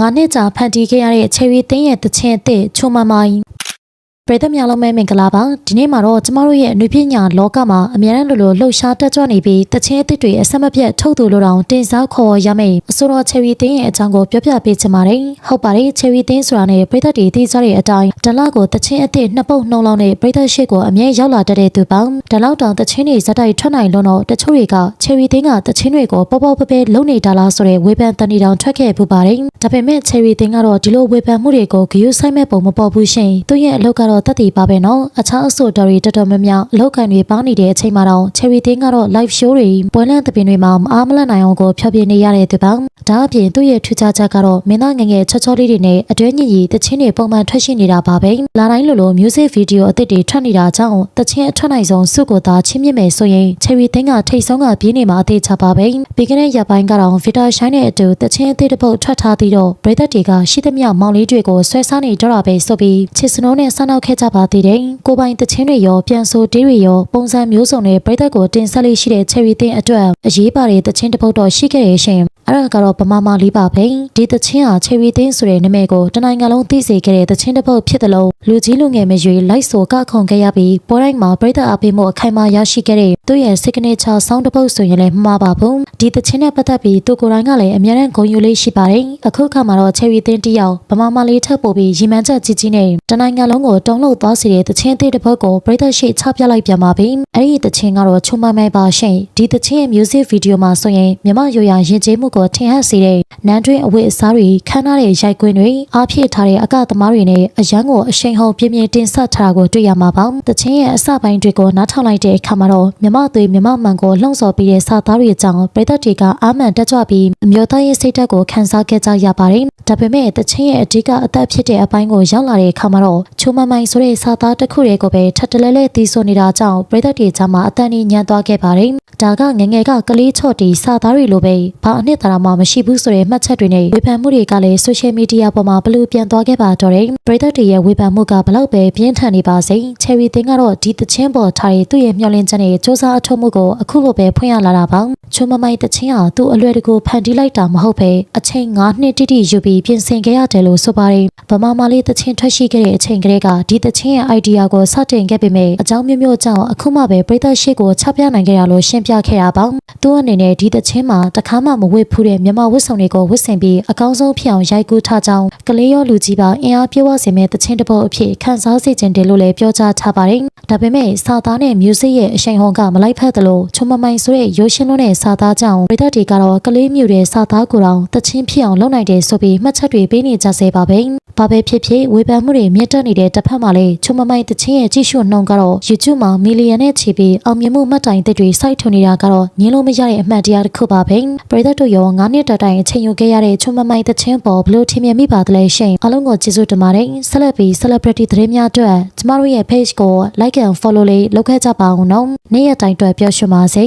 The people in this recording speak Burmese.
ငါနှစ်ကြာဖန်တီးခဲ့ရတဲ့ချယ်ရီတင်းရဲ့တခြင်းအစ်စ်ချုံမမိုင်း ပရိသတ်များလုံးပဲမင်္ဂလာပါဒီနေ့မှာတော့ကျမတို့ရဲ့အနုပညာလောကမှာအများရန်လိုလိုလှုပ်ရှားတက်ကြွနေပြီးတခြင်းအစ်စ်တွေအဆက်မပြတ်ထုတ်သူလိုတောင်တင်စားခေါ်ရမယ်အဆိုတော်ချယ်ရီတင်းရဲ့အကြောင်းကိုပြောပြပေးချင်ပါတယ်ဟုတ်ပါတယ်ချယ်ရီတင်းဆိုတာနဲ့ပရိသတ်တွေသိကြတဲ့အတိုင်းဒလကိုတခြင်းအစ်စ်နှစ်ပုတ်နှုံလုံးနဲ့ပရိသတ်ရှိကိုအမြဲရောက်လာတတ်တဲ့သူပေါင်းဒလောက်တောင်တခြင်းတွေဇက်တိုက်ထွက်နိုင်လို့တော့တချို့တွေကချယ်ရီတင်းကတခြင်းတွေကိုပေါ့ပေါ့ပဲပဲလုံနေတာလားဆိုတဲ့ဝေဖန်တန်တီတောင်ထွက်ခဲ့ပူပါတယ်ဒါပေမဲ့ချယ်ရီတင်းကတော့ဒီလိုဝေဖန်မှုတွေကိုဂရုစိုက်မဲ့ပုံမပေါ်ဘူးရှင်သူရဲ့အလုပ်ကတော့တက်တည်ပါပဲနော်အခြားအဆိုတော်တွေတော်တော်များများအလုပ်ကန်တွေပေါင်းနေတဲ့အချိန်မှာတော့ချယ်ရီတင်းကတော့ live show တွေပွဲလန့်သပင်တွေမှာမအားမလန့်နိုင်အောင်ကိုဖျော်ပြနေရတဲ့သူပေါင်းဒါအပြင်သူ့ရဲ့ထူးခြားချက်ကတော့မင်းသားငယ်ငယ်ချောချောလေးတွေနဲ့အတွဲညင်ကြီးတချင်းတွေပုံမှန်ထွက်ရှိနေတာပါပဲလာတိုင်းလိုလို music video အသစ်တွေထွက်နေတာကြောင့်တချင်းအထွက်နိုင်ဆုံးစုကိုသာချင်းမြင့်မယ်ဆိုရင်ချယ်ရီတင်းကထိတ်ဆုံးကပြင်းနေမှာအသေးချပါပဲပြီးခဲ့တဲ့ရက်ပိုင်းကတော့ Vita Shine နဲ့အတူတချင်းအသစ်တစ်ပုတ်ထွက်ထားပြီးတော့ပရိသတ်တွေကရှိသမျှမောင်လေးတွေကိုဆွဲစားနေကြတာပဲဆိုပြီးချစ်စနိုးနဲ့ဆန်းနောက်ခဲ့ကြပါသေးတယ်ကိုပိုင်တချင်းတွေရောပြန်ဆိုတေးတွေရောပုံစံမျိုးစုံနဲ့ပရိသတ်ကိုတင်ဆက်လေးရှိတဲ့ချယ်ရီတင်းအတွက်အရေးပါတဲ့တချင်းတစ်ပုတ်တော့ရှိခဲ့ရဲ့ရှင် အဲ့ဒါကတော့ဗမာမာလေးပါပဲဒီတချင်းဟာချယ်ရီတင်းဆိုတဲ့နာမည်ကိုတနိုင်ငံလုံးသိစေခဲ့တဲ့တချင်းတစ်ပုတ်ဖြစ်တယ်လို့လူကြီးလူငယ်မရွေလိုက်ဆိုကခုန်ခဲ့ရပြီးပွဲတိုင်းမှာပရိသတ်အပိမှုအခိုင်အမာရရှိခဲ့တဲ့သူ့ရဲ့ signature sound တစ်ပုတ်ဆိုရင်လည်းမမှားပါဘူးဒီတချင်းနဲ့ပတ်သက်ပြီးသူကိုယ်တိုင်ကလည်းအများနဲ့ဂုဏ်ယူလေးရှိပါတယ်အခုခါမှာတော့ချယ်ရီတင်းတစ်ယောက်ဗမာမာလေးထပ်ပို့ပြီးရီမန်းချက်ကြီးကြီးနဲ့တနိုင်ငံလုံးကိုတုံးလို့သွားစေတဲ့တချင်းအသစ်တစ်ပုတ်ကိုပရိသတ်ရှိချပြလိုက်ပြန်ပါပြီအဲ့ဒီတချင်းကတော့ချုံမမဲပါရှင်ဒီတချင်းရဲ့ music video မှာဆိုရင်မြမရိုရရင်ကျေးမှုကိုထင်ဟပ်စေတဲ့ နန်းတွင်းအဝတ်အစားတွေခမ်းနားတဲ့ရိုက်ကွင်းတွေအားဖြည့်ထားတဲ့အကသမားတွေနဲ့အရန်ကိုအရှိန်ဟုန်ပြင်းပြင်းတင်ဆက်ထားတာကိုတွေ့ရမှာပါတချင်းရဲ့အစပိုင်းတွေကိုနားထောင်လိုက်တဲ့အခါမှာတော့မြမသွေးမြမမှန်ကိုလှုံ့ဆော်ပြီးတဲ့စာသားတွေအကြောင်းပရိသတ်တွေကအာမန်တက်ကြွပြီးအမျိုးသားရေးစိတ်ဓာတ်ကိုခန်းစားခဲ့ကြရပါတယ်ဒါပေမဲ့တချင်းရဲ့အဓိကအသက်ဖြစ်တဲ့အပိုင်းကိုရောက်လာတဲ့အခါမှာတော့ချိုမမိုင်ဆိုတဲ့စာသားတစ်ခုတွေကိုပဲထပ်တလဲလဲတီးဆိုနေတာကြောင့်ပရိသတ်တွေကြားမှာအတန်ကြီးညံသွားခဲ့ပါတယ်ဒါကငယ်ငယ်ကကလေးချော့တီစာသားတွေလိုပဲဘာအနှစ်သာရမှမရှိဘူးဆိုတဲ့မှတ်ချက်တွေနဲ့ဝေဖန်မှုတွေကလည်း social media ပေါ်မှာဘလို့ပြန်သွားခဲ့ပါတော့တယ်ပရိသတ်တွေရဲ့ဝေဖန်မှုကဘလောက်ပဲပြင်းထန်နေပါစေချယ်ရီတင်းကတော့ဒီတချင်းပေါ်ထားတဲ့သူ့ရဲ့မျှော်လင့်ချက်နဲ့စ조사အထောက်မှုကိုအခုလိုပဲဖွင့်ရလာတာပါချုံမမိုင်တချင်းဟာသူ့အလွယ်တကူဖန်တီးလိုက်တာမဟုတ်ပဲအချိန်9နှစ်တိတိယူပြီးပြင်ဆင်ခဲ့ရတယ်လို့ဆိုပါတယ်ဗမာမာလေးတချင်းထွက်ရှိခဲ့တဲ့အချိန်ကလေးကဒီတချင်းရဲ့ idea ကိုစတင်ခဲ့ပေမဲ့အကြောင်းမျိုးမျိုးကြောင့်အခုမှပဲပရိသတ်ရှိကိုချပြနိုင်ခဲ့ရလို့ရှင်းပြခဲ့တာပါသူအနေနဲ့ဒီတချင်းမှာတခါမှမဝတ်ဖူးတဲ့မြန်မာဝတ်စုံတွေကိုဝတ်ဆင်ပြီးအကောင်းဆုံးဖြစ်အောင်ရိုက်ကူးထားကြောင်းကလေးရောလူကြီးပါအင်အားပြည့်ဝစေမဲ့တချင်းတစ်ပုတ်အဖြစ်ခန်းစားစေခြင်းတယ်လို့လည်းပြောကြားထားပါတယ်ဒါပေမဲ့စာသားနဲ့ music ရဲ့အရှိန်ဟုန်ကမလိုက်ဖက်သလိုချုံမမိုင်ဆိုတဲ့ရိုးရှင်းလုံးတဲ့စာသားကြောင့်ပရိသတ်တွေကတော့ကလေးမျိုးတဲ့စာသားကိုယ်တော်တချင်းဖြစ်အောင်လုပ်နိုင်တယ်ဆိုပြီးမှတ်ချက်တွေပေးနေကြစေပါပဲဘာပဲဖြစ်ဖြစ်ဝေဖန်မှုတွေမြင့်တက်နေတဲ့တစ်ဖက်မှာလည်းချုံမမိုင်တချင်းရဲ့ကြည့်ရှုနှုန်းကတော့ YouTube မှာမီလီယံနဲ့ချီပြီးအောင်မြင်မှုမှတ်တိုင်သစ်တွေစိုက်ထွင်နေတာကတော့ညင်းလို့မရတဲ့အမှန်တရားတစ်ခုပါပဲပရိသတ်တို့ရော9နှစ်တတိုင်အချိန်ယူခဲ့ရတဲ့ချုံမမိုင်တချင်းပေါ်ဘလို့ထင်မြင်မိပါသလဲရှင်အားလုံးကိုကျေးဇူးတင်ပါတယ်ဆက်လက်ပြီး celebrity သတင်းများအတွက်ကျမတို့ရဲ့ page ကို like and follow လေးလုပ်ခဲ့ကြပါအောင်နော်နေ့ရက်တိုင်းအတွက်ပြောရှင်းပါစေ